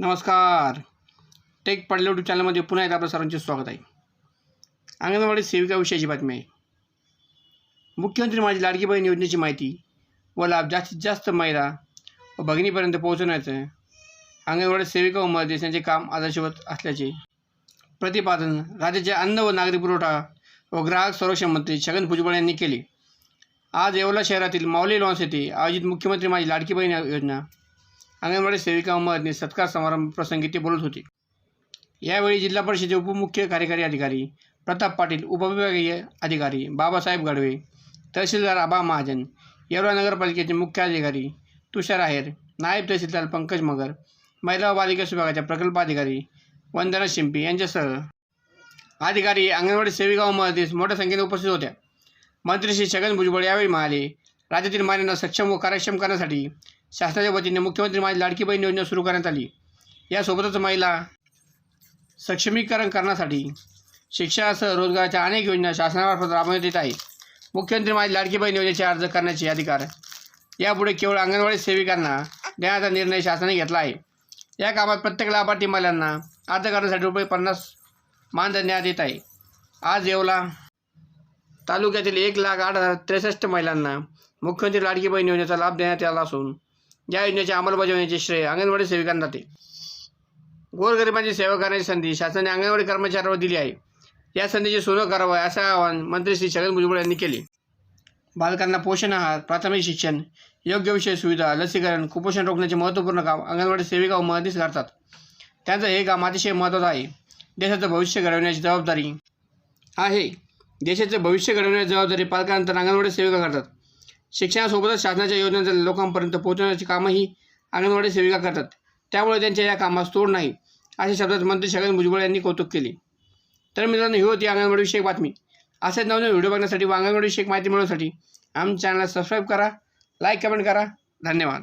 नमस्कार. टेक पडले यूट्यूब चॅनलमध्ये पुन्हा एकदा आपल्या सर्वांचे स्वागत आहे. अंगणवाडी सेविकाविषयीची बातमी आहे. मुख्यमंत्री माझी लाडकी बहीण योजनेची माहिती व लाभ जास्तीत जास्त महिला व भगिनीपर्यंत पोहोचवण्याचं अंगणवाडी सेविका व मदत यांचे काम आदर्शवत असल्याचे प्रतिपादन राज्याचे अन्न व नागरी पुरवठा व ग्राहक संरक्षण मंत्री छगन भुजबळ यांनी केले. आज येवला शहरातील माऊली लॉन्स येथे आयोजित मुख्यमंत्री माझी लाडकी बहीण योजना अंगणवाडी सेविका व सत्कार समारंभ प्रसंगी ते बोलत होते. यावेळी जिल्हा परिषदेचे उपमुख्य कार्यकारी अधिकारी प्रताप पाटील उपविभागीय अधिकारी बाबासाहेब गडवे तहसीलदार आबा महाजन येवला नगरपालिकेचे मुख्य अधिकारी तुषार आहेर नायब तहसीलदार पंकज मगर महिला व बालिका विभागाच्या प्रकल्पाधिकारी वंदना शिंपी यांच्यासह अधिकारी अंगणवाडी सेविका व मदतीस मोठ्या संख्येने उपस्थित होत्या. मंत्री श्री छगन भुजबळ यावेळी म्हणाले राज्यातील महिलांना सक्षम व कार्यक्षम करण्यासाठी शासनाच्या वतीने मुख्यमंत्री माझी लाडकी बहीण योजना सुरू करण्यात आली. यासोबतच महिला सक्षमीकरण करण्यासाठी शिक्षणासह रोजगाराच्या अनेक योजना शासनामार्फत राबवण्यात येत आहे मुख्यमंत्री माझी लाडकी बहीण योजनेचे अर्ज करण्याचे अधिकार यापुढे केवळ अंगणवाडी सेविकांना देण्याचा निर्णय शासनाने घेतला आहे. या कामात प्रत्येक लाभार्थी महिलांना अर्ज करण्यासाठी रुपये पन्नास मानधन देण्यात येत आहे. आज येवला तालुक्यातील एक लाख आठ हजार त्रेसष्ट महिलांना मुख्यमंत्री लाडकी बहीण योजनेचा लाभ देण्यात आला असून या योजनेच्या अंमलबजावणीचे श्रेय अंगणवाडी सेविकांना जाते. गोरगरिबांची सेवा करण्याची संधी शासनाने अंगणवाडी कर्मचाऱ्यांवर दिली आहे. या संधीचे सोनं करावं असं आवाहन मंत्री श्री छगन भुजबळ यांनी केले. बालकांना पोषण आहार प्राथमिक शिक्षण योग्य विषय सुविधा लसीकरण कुपोषण रोखण्याचे महत्त्वपूर्ण काम अंगणवाडी सेविका व मदतीस करतात. त्यांचं हे काम अतिशय महत्त्वाचं आहे. देशाचं भविष्य घडवण्याची जबाबदारी आहे. देशाचे भविष्य घडवण्याची जबाबदारी पालकांनंतर अंगणवाडी सेविका करतात. शिक्षणासोबतच शासनाच्या योजनांचा लोकांपर्यंत पोहोचवण्याची कामंही अंगणवाडी सेविका करतात. त्यामुळे त्यांच्या या कामास तोड नाही अशा शब्दात मंत्री छगन भुजबळ यांनी कौतुक केले. तर मित्रांनो ही होती अंगणवाडीविषयक बातमी. असेच नवनवीन व्हिडिओ बघण्यासाठी व अंगणवाडीविषयक माहिती मिळवण्यासाठी आमच्या चॅनलला सबस्क्राईब करा लाईक कमेंट करा. धन्यवाद.